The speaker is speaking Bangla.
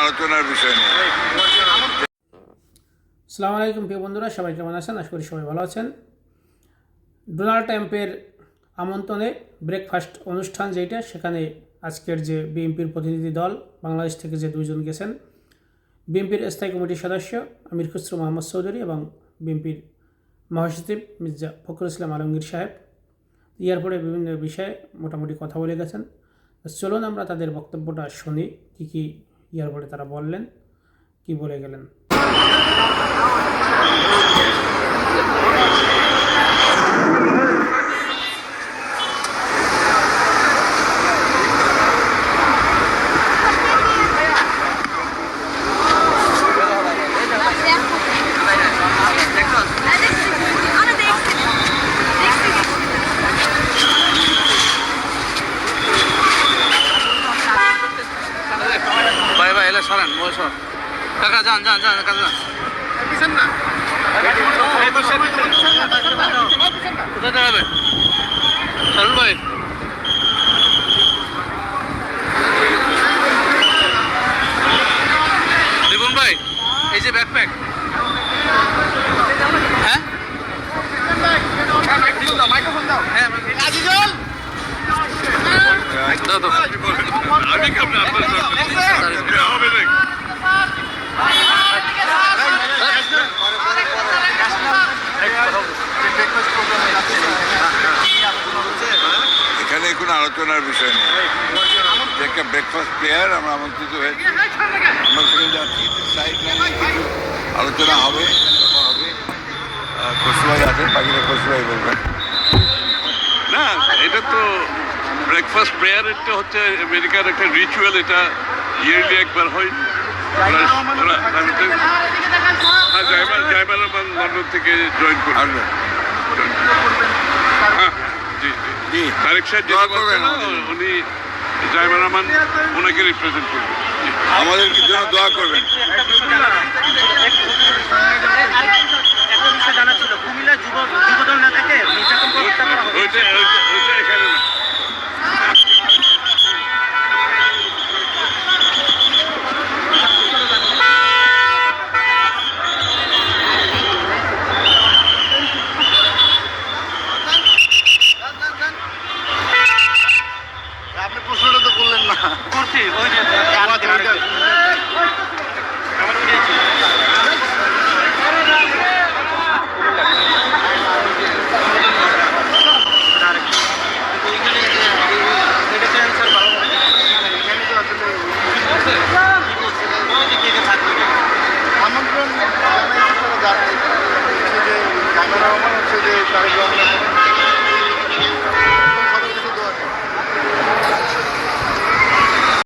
আলোচনার বিষয় নেই সালাম আলাইকুম, প্রিয় বন্ধুরা, সবাই কেমন আছেন? আশা করি সবাই ভালো আছেন। ডোনাল্ড ট্রাম্পের আমন্ত্রণে ব্রেকফাস্ট অনুষ্ঠান যেটা সেখানে আজকের যে বিএনপির প্রতিনিধি দল, বাংলাদেশ থেকে যে দুইজন গেছেন, বিএনপির স্থায়ী কমিটির সদস্য আমির খুসরু মোহাম্মদ চৌধুরী এবং বিএনপির মহাসচিব মির্জা ফখরুল ইসলাম আলমগীর সাহেব। এয়ারপোর্টে বিভিন্ন বিষয়ে মোটামুটি কথা বলে গেছেন। চলুন আমরা তাদের বক্তব্যটা শুনি, কী কী এয়ারপোর্টে তারা বললেন কি বলে গেলেন? ভাই ভাই এলে সরেন মই সর কাকা যান যান যান কাকা যান কোথায় দাঁড়াবে সরুন ভাই এই যে ব্যাকপ্যাক হ্যাঁ হ্যাঁ দাও না এখানে কোনো আলোচনার বিষয় নেই। একটা ব্রেকফাস্ট প্লেয়ার আমরা আমন্ত্রিত হয়েছি। আমরা সেখানে যাচ্ছি সাইড লাইনে কিছু আলোচনা হবে হবে। খসুভাই আছেন বাকিটা খসুভাই বলবেন। না এটা তো ব্রেকফাস্ট প্রেয়ার একটা হচ্ছে আমেরিকার একটা রিচুয়াল এটা ইয়ারলি একবার হয় হ্যাঁ জাইমার রহমান লন্ডন থেকে জয়েন করবে হ্যাঁ জি জি তারেক সাহেব না, উনি রহমান ওনাকে রিপ্রেজেন্ট করবে আমাদের জন্য দোয়া করবেন Luigi.